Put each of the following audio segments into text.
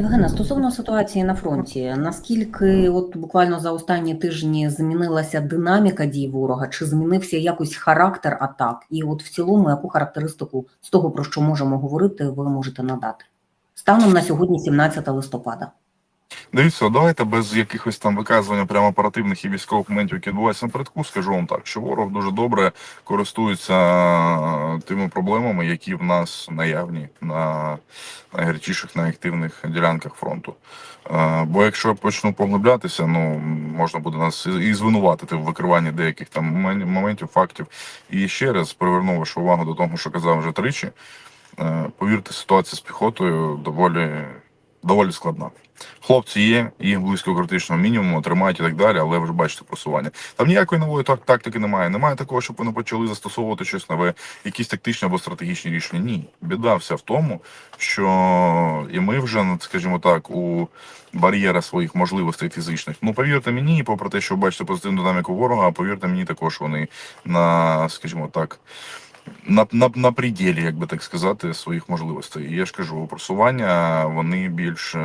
Євгена, стосовно ситуації на фронті, наскільки от буквально за останні тижні змінилася динаміка дій ворога, чи змінився якось характер атак? І от в цілому, яку характеристику з того, про що можемо говорити, ви можете надати? Станом на сьогодні, 17 листопада. Дивіться, давайте без якихось там виказування прямо оперативних і військових моментів, які відбуваються напередку, скажу вам так, що ворог дуже добре користується тими проблемами, які в нас наявні на найгарячіших, найактивних ділянках фронту. Е, Бо якщо я почну поглиблятися, ну можна буде нас і- і звинуватити в викриванні деяких там моментів, фактів. І ще раз приверну вашу увагу до того, що казав вже тричі. Е, Повірте, ситуація з піхотою доволі, доволі складна. Хлопці є, їх близько критичного мінімуму, тримають і так далі, але ви ж бачите просування. Там ніякої нової так, тактики немає. Немає такого, щоб вони почали застосовувати щось нове, якісь тактичні або стратегічні рішення. Ні, біда вся в тому, що і ми вже, скажімо так, у бар'єра своїх можливостей фізичних. Ну повірте мені, попри те, що ви бачите позитивну динаміку ворога, повірте мені, також вони на, скажімо так. На, на, на пределі, як би так сказати, своїх можливостей. І я ж кажу, просування вони більш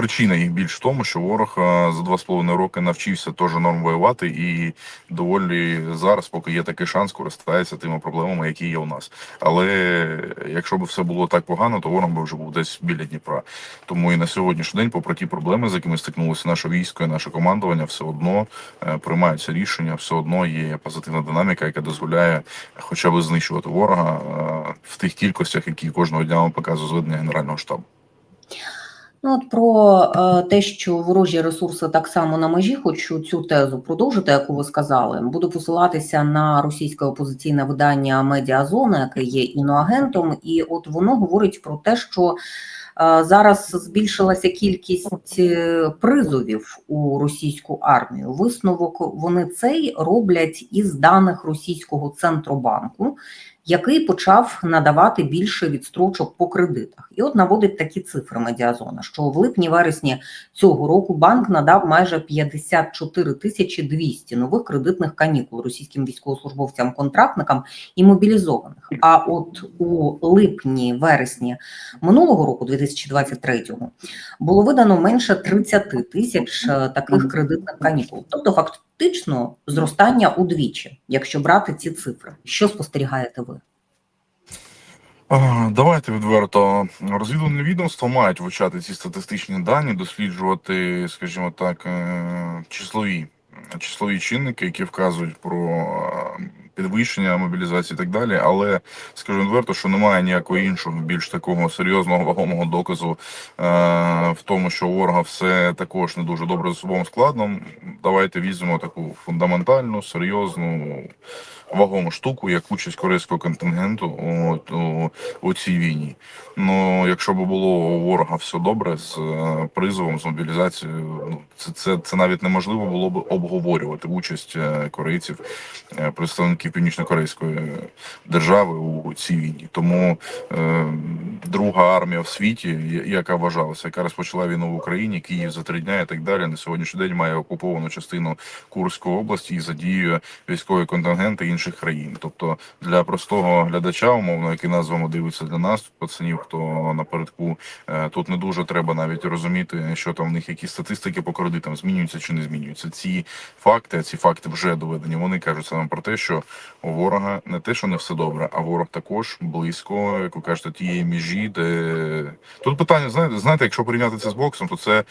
Причина їх більш в тому, що ворог е, за два з половиною роки навчився теж норм воювати, і доволі зараз, поки є такий шанс, користається тими проблемами, які є у нас. Але якщо б все було так погано, то ворог би вже був десь біля Дніпра. Тому і на сьогоднішній день, попри ті проблеми, з якими стикнулося наше військо і наше командування, все одно е, приймаються рішення, все одно є позитивна динаміка, яка дозволяє хоча б знищувати ворога е, в тих кількостях, які кожного дня вам показує зведення генерального штабу. Ну от про е, те, що ворожі ресурси так само на межі, хочу цю тезу продовжити, яку ви сказали. Буду посилатися на російське опозиційне видання Медіазона, яке є іноагентом, і от воно говорить про те, що е, зараз збільшилася кількість е, призовів у російську армію. Висновок вони цей роблять із даних російського центробанку. Який почав надавати більше відстрочок по кредитах, і от наводить такі цифри медіазона, що в липні-вересні цього року банк надав майже 54 тисячі 200 нових кредитних канікул російським військовослужбовцям-контрактникам і мобілізованих. А от у липні-вересні минулого року, 2023-го, було видано менше 30 тисяч е, таких кредитних канікул, тобто фактично зростання удвічі, якщо брати ці цифри. Що спостерігаєте ви? Давайте відверто. розвідувальне відомство мають вивчати ці статистичні дані, досліджувати, скажімо так, е, числові, числові чинники, які вказують про е, підвищення мобілізації і так далі. Але скажу відверто, що немає ніякого іншого більш такого серйозного вагомого доказу е, в тому, що у ворога все також не дуже добре за собою складно. Давайте візьмемо таку фундаментальну, серйозну. Вагому штуку, як участь корейського контингенту от, у, у цій війні. Ну, якщо б було у ворога все добре з е, призовом, з мобілізацією, ну це, це, це навіть неможливо було б обговорювати участь е, корейців, е, представників північно-корейської держави у цій війні. Тому е, друга армія в світі, яка вважалася, яка розпочала війну в Україні, Київ за три дня і так далі. На сьогоднішній день має окуповану частину Курської області і задіює військові контингенти інших країн. Тобто для простого глядача, умовно, який вами дивиться для нас, пацанів, хто напередку, е, тут не дуже треба навіть розуміти, що там в них які статистики по кредитам змінюються чи не змінюються. Ці факти, а ці факти вже доведені. Вони кажуть саме про те, що у ворога не те, що не все добре, а ворог також близько, як ви кажете, тієї межі, де тут питання, знаєте, знаєте, якщо порівняти це з боксом, то це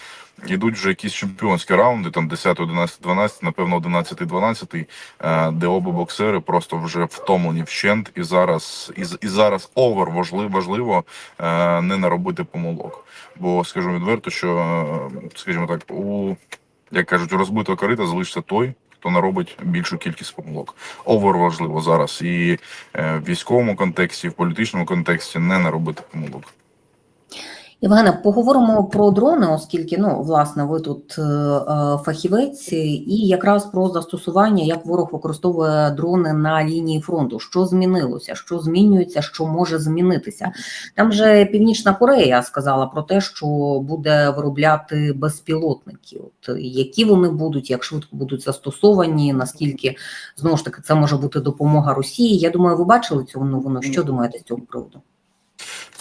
йдуть вже якісь чемпіонські раунди, там 10, 11, 12, напевно, 11, 12, е, де оба боксери просто вже втомлені вщент, і зараз і, і зараз овер важливо, важливо е, не наробити помилок. Бо скажу відверто, що е, скажімо так, у як кажуть, у розбитого корита залишиться той. Хто наробить більшу кількість помилок, овер важливо зараз і е, в військовому контексті, і в політичному контексті не наробити помилок. Євгене, поговоримо про дрони, оскільки ну власне ви тут е, е, фахівець, і якраз про застосування, як ворог використовує дрони на лінії фронту. Що змінилося, що змінюється, що може змінитися? Там же Північна Корея сказала про те, що буде виробляти безпілотники. От які вони будуть, як швидко будуть застосовані, наскільки знову ж таки це може бути допомога Росії? Я думаю, ви бачили цю новину. Що думаєте з цього приводу?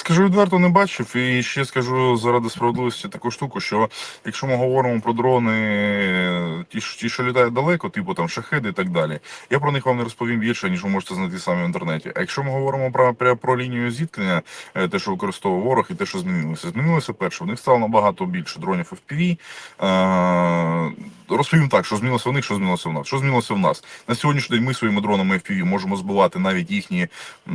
Скажу відверто, не бачив. І ще скажу заради справедливості таку штуку, що якщо ми говоримо про дрони, ті, ті, що літають далеко, типу там шахеди і так далі, я про них вам не розповім більше, ніж ви можете знайти самі в інтернеті. А якщо ми говоримо про, про, про лінію зіткнення, е, те, що використовував ворог, і те, що змінилося, змінилося перше. В них стало набагато більше дронів FPV. Е, розповім так, що змінилося в них, що змінилося в нас. Що змінилося в нас? На сьогоднішній день ми своїми дронами FPV можемо збивати навіть їхні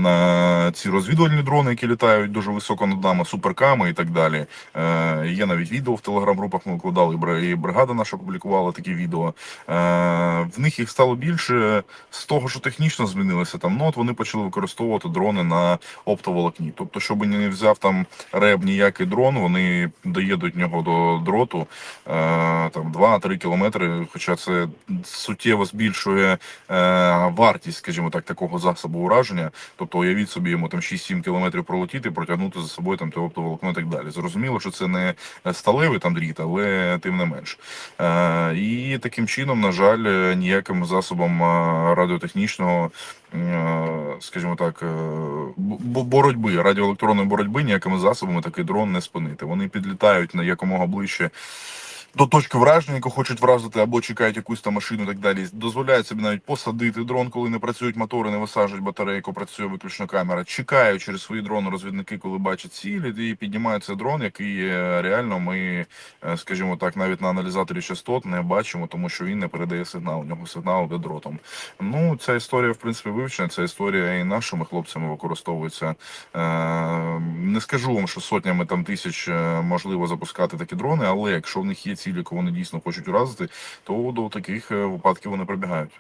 е, ці розвідувальні дрони, які літають дуже високо над нами, суперками і так далі. Е, є навіть відео в телеграм-групах. Ми викладали, і бригада наша публікувала такі відео. Е, в них їх стало більше з того, що технічно змінилося там. Ну от вони почали використовувати дрони на оптоволокні. Тобто, щоб не взяв там реб ніякий дрон, вони доїдуть нього до дроту е, там 2-3 кілометри. Хоча це суттєво збільшує е, вартість, скажімо так, такого засобу ураження. Тобто, уявіть собі, йому там 6-7 кілометрів пролетіти, протягнути за собою там те оптоволокно і так далі. Зрозуміло, що це не сталевий там дріт, але тим не менш. Е, і таким чином, на жаль, е, ніяким засобом е, радіотехнічного, е, скажімо так, е, боротьби, радіоелектронної боротьби ніякими засобами такий дрон не спинити. Вони підлітають на якомога ближче. До точки враження, яку хочуть вразити, або чекають якусь там машину і так далі. Дозволяють собі навіть посадити дрон, коли не працюють мотори, не висаджують батарейку, працює виключно камера. Чекають через свої дрони розвідники, коли бачать цілі, і піднімається дрон, який е, реально ми, е, скажімо так, навіть на аналізаторі частот не бачимо, тому що він не передає сигнал. У нього сигнал де дротом. Ну, ця історія, в принципі, вивчена. Ця історія і нашими хлопцями використовується. Е, Не скажу вам, що сотнями там тисяч можливо запускати такі дрони, але якщо в них є цілі, кого вони дійсно хочуть уразити, то до таких е, випадків вони прибігають.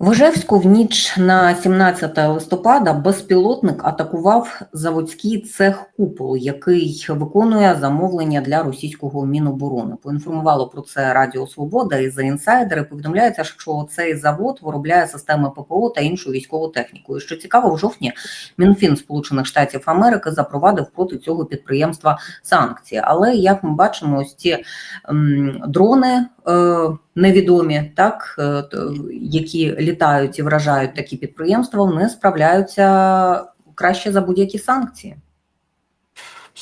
В Ижевську в ніч на 17 листопада безпілотник атакував заводський цех купол, який виконує замовлення для російського міноборони. Поінформувало про це Радіо Свобода і за інсайдери. Повідомляється, що цей завод виробляє системи ППО та іншу військову техніку. І що цікаво, в жовтні Мінфін Сполучених Штатів Америки запровадив проти цього підприємства санкції. Але як ми бачимо, ось ці м, дрони. Е, невідомі, так е, які літають і вражають такі підприємства, вони справляються краще за будь-які санкції.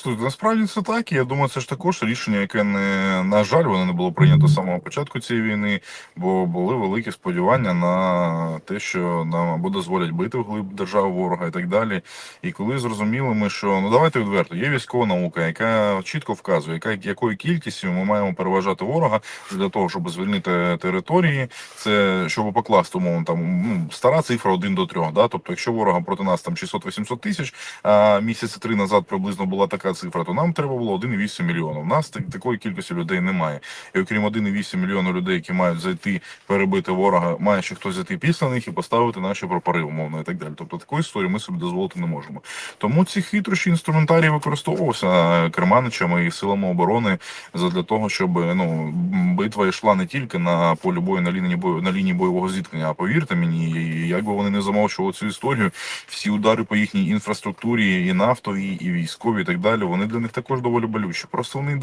Слухайте, насправді це так. і Я думаю, це ж також рішення, яке не на жаль, воно не було прийнято з самого початку цієї війни, бо були великі сподівання на те, що нам або дозволять бити вглиб держав ворога і так далі. І коли зрозуміли ми, що ну давайте відверто, є військова наука, яка чітко вказує, яка якою кількістю ми маємо переважати ворога для того, щоб звільнити території. Це щоб покласти умовно там ну, стара цифра 1 до 3, Да? Тобто, якщо ворога проти нас там 600-800 тисяч, а місяці три назад приблизно була така цифра, то нам треба було 1,8 мільйона. У нас так- такої кількості людей немає. І окрім 1,8 мільйона людей, які мають зайти, перебити ворога, має ще хтось зайти після них і поставити наші прапори, умовно і так далі. Тобто такої історії ми собі дозволити не можемо. Тому ці хитрощі інструментарій використовувався керманичами і силами оборони для того, щоб ну битва йшла не тільки на полі бою, на лінії бою на лінії бойового зіткнення. А повірте мені, як би вони не замовчували цю історію, всі удари по їхній інфраструктурі, і нафтовій, і військовій, і так далі, вони для них також доволі болючі. Просто вони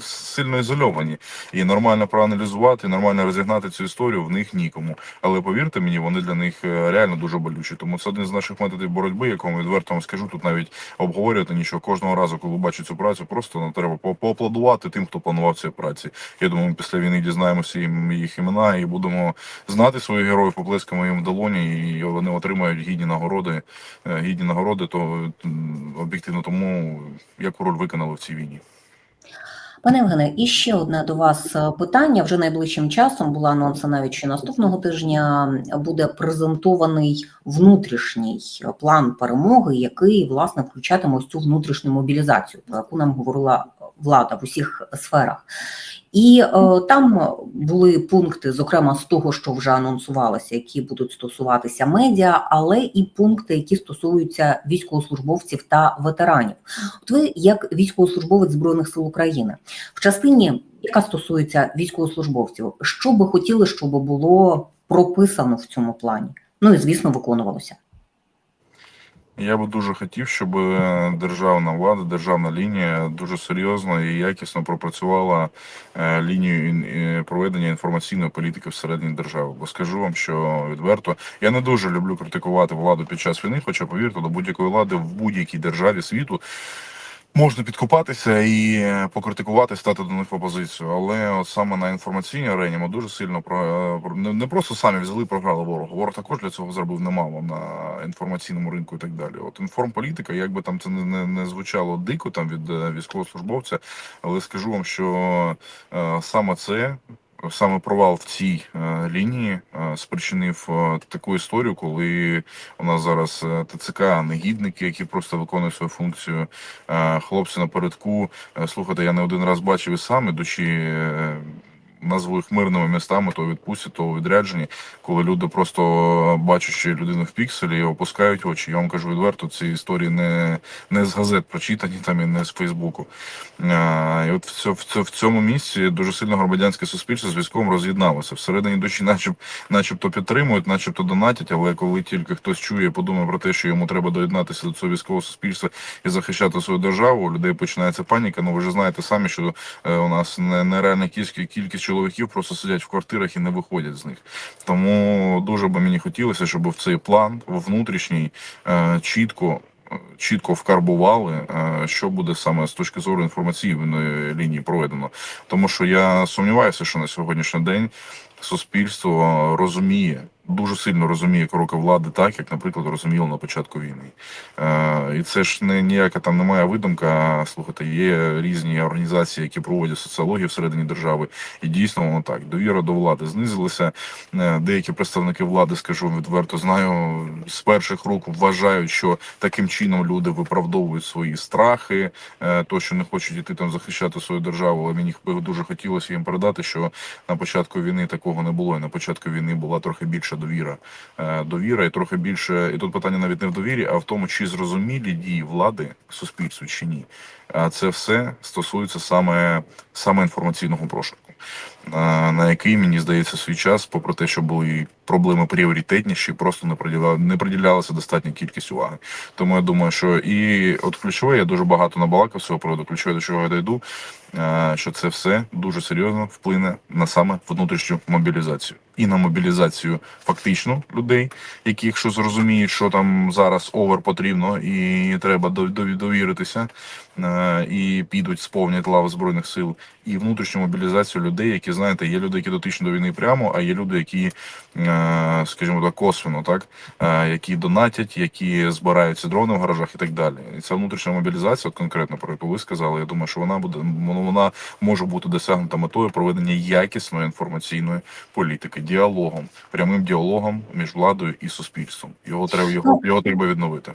сильно ізольовані. І нормально проаналізувати, нормально розігнати цю історію в них нікому. Але повірте мені, вони для них е, реально дуже болючі. Тому це один з наших методів боротьби, якому відверто вам скажу, тут навіть обговорювати нічого. Кожного разу, коли бачу цю працю, просто ну, треба по- поаплодувати тим, хто планував ці праці. Я думаю, ми після війни дізнаємося їх імена і будемо знати своїх героїв, поплескаємо їм в долоні, і вони отримають гідні нагороди. Е, Гідні нагороди, то об'єктивно тому, яку роль виконали в цій війні. Пане Євгене, і ще одне до вас е, питання. Вже найближчим часом була анонса навіть що наступного тижня буде презентований внутрішній план перемоги, який власне включатиме ось цю внутрішню мобілізацію, про яку нам говорила влада в усіх сферах. І е, там були пункти, зокрема з того, що вже анонсувалося, які будуть стосуватися медіа, але і пункти, які стосуються військовослужбовців та ветеранів. От ви, як військовослужбовець збройних сил України, в частині, яка стосується військовослужбовців, що би хотіли, щоб було прописано в цьому плані? Ну і звісно, виконувалося. Я би дуже хотів, щоб е, державна влада, державна лінія дуже серйозно і якісно пропрацювала е, лінію е, проведення інформаційної політики всередині держави. Бо скажу вам, що відверто я не дуже люблю критикувати владу під час війни, хоча повірте, до будь-якої влади в будь-якій державі світу. Можна підкупатися і е, покритикувати, стати до них в опозицію. Але от саме на інформаційній арені ми дуже сильно про е, не просто самі взяли програли ворог. Ворог також для цього зробив немало на інформаційному ринку і так далі. От інформполітика, як би там це не, не, не звучало дико там від е, військовослужбовця, але скажу вам, що е, саме це. Саме провал в цій е, лінії е, спричинив е, таку історію, коли у нас зараз ТЦК, негідники, які просто виконують свою функцію, хлопці напередку. Слухайте, я не один раз бачив і сам, ідучи, назву їх мирними містами, то у відпустці, то у відрядженні, коли люди просто бачачи людину в пікселі, опускають очі. Я вам кажу відверто, ці історії не, не з газет прочитані там і не з Фейсбуку. Е, І от в, в, в цьому місці дуже сильно громадянське суспільство з військовим роз'єдналося. Всередині душі, начеб, начебто підтримують, начебто донатять, але коли тільки хтось чує, подумає про те, що йому треба доєднатися до цього військового суспільства і захищати свою державу, у людей починається паніка. Ну ви ж знаєте самі, що е, у нас нереальна кількість, кількість чоловіків просто сидять в квартирах і не виходять з них. Тому дуже би мені хотілося, щоб в цей план внутрішній е, чітко. е, Чітко вкарбували, е, що буде саме з точки зору інформаційної лінії проведено, тому що я сумніваюся, що на сьогоднішній день суспільство розуміє, дуже сильно розуміє кроки влади, так як, наприклад, розуміло на початку війни. Е, і це ж не ніяка там немає видумка. Слухайте, є різні організації, які проводять соціологію всередині держави, і дійсно воно так. Довіра до влади знизилася. Е, Деякі представники влади, скажу відверто, знаю з перших рук вважають, що таким чином люди виправдовують свої страхи, е, то що не хочуть іти там захищати свою державу. Але мені дуже хотілося їм передати, що на початку війни такого не було. І на початку війни була трохи більша довіра. Е, Довіра і трохи більше. І тут питання навіть не в довірі, а в тому, чи зрозумілі дії влади суспільству чи ні. А це все стосується саме, саме інформаційного прошуку. е, На який мені здається свій час, попри те, що були проблеми пріоритетніші, просто не приділяла не приділялася достатня кількість уваги. Тому я думаю, що і от ключове, я дуже багато набалакав цього приводу. Ключове, до чого я дойду, е, що це все дуже серйозно вплине на саме внутрішню мобілізацію і на мобілізацію фактично людей, які, якщо зрозуміють, що там зараз овер потрібно, і треба дов- дов- довіритися, е, і підуть сповнять лави збройних сил, і внутрішню мобілізацію людей, які знаєте, є люди, які дотичні до війни прямо, а є люди, які, е, скажімо так, косвенно, так е, які донатять, які збирають ці дрони в гаражах і так далі. І ця внутрішня мобілізація, от конкретно про яку ви сказали, я думаю, що вона буде вона може бути досягнута метою проведення якісної інформаційної політики, діалогом, прямим діалогом між владою і суспільством. Його треба його, його треба відновити.